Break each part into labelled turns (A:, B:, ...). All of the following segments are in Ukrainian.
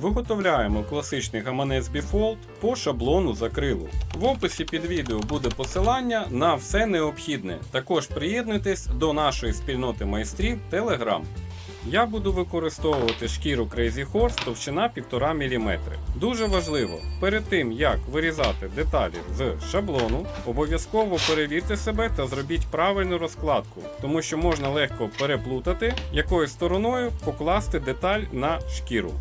A: Виготовляємо класичний гаманець Bifold по шаблону закрилу. В описі під відео буде посилання на все необхідне. Також приєднуйтесь до нашої спільноти майстрів Telegram. Я буду використовувати шкіру Crazy Horse товщина 1,5 мм. Дуже важливо, перед тим як вирізати деталі з шаблону, обов'язково перевірте себе та зробіть правильну розкладку, тому що можна легко переплутати, якою стороною покласти деталь на шкіру.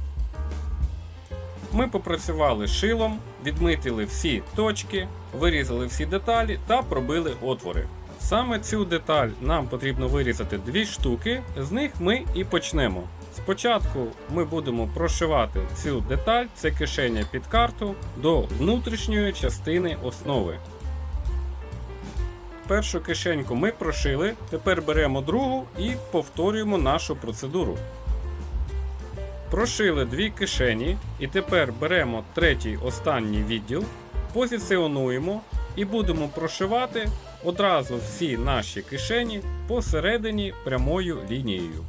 A: Ми попрацювали шилом, відмитили всі точки, вирізали всі деталі та пробили отвори. Саме цю деталь нам потрібно вирізати дві штуки, з них ми і почнемо. Спочатку ми будемо прошивати цю деталь, це кишеня під карту, до внутрішньої частини основи. Першу кишеньку ми прошили, тепер беремо другу і повторюємо нашу процедуру. Прошили дві кишені, і тепер беремо третій останній відділ, позиціонуємо і будемо прошивати одразу всі наші кишені посередині прямою лінією.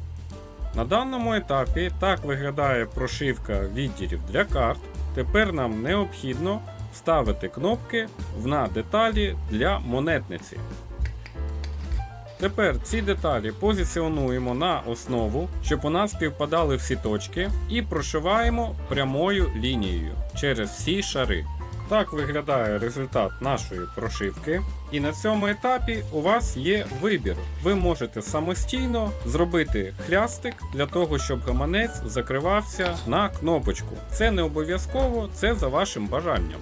A: На даному етапі так виглядає прошивка відділів для карт. Тепер нам необхідно вставити кнопки на деталі для монетниці. Тепер ці деталі позиціонуємо на основу, щоб у нас співпадали всі точки, і прошиваємо прямою лінією через всі шари. Так виглядає результат нашої прошивки. І на цьому етапі у вас є вибір. Ви можете самостійно зробити хлястик для того, щоб гаманець закривався на кнопочку. Це не обов'язково, це за вашим бажанням.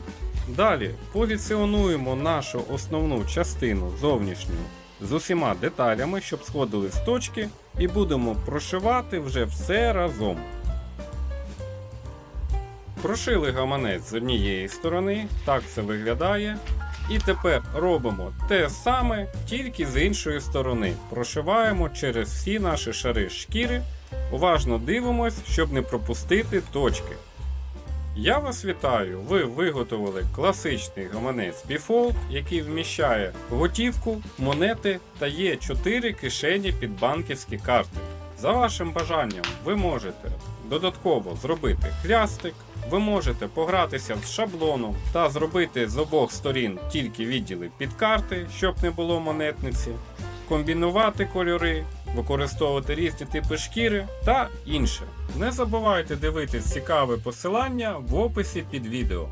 A: Далі позиціонуємо нашу основну частину зовнішню з усіма деталями, щоб сходили з точки, і будемо прошивати вже все разом. Прошили гаманець з однієї сторони, так це виглядає. І тепер робимо те саме, тільки з іншої сторони. Прошиваємо через всі наші шари шкіри. Уважно дивимось, щоб не пропустити точки. Я вас вітаю! Ви виготовили класичний гаманець Bifold, який вміщає готівку, монети та є 4 кишені під банківські карти. За вашим бажанням, ви можете додатково зробити хлястик, ви можете погратися з шаблоном та зробити з обох сторін тільки відділи під карти, щоб не було монетниці, комбінувати кольори, використовувати різні типи шкіри та інше. Не забувайте дивитись цікаве посилання в описі під відео.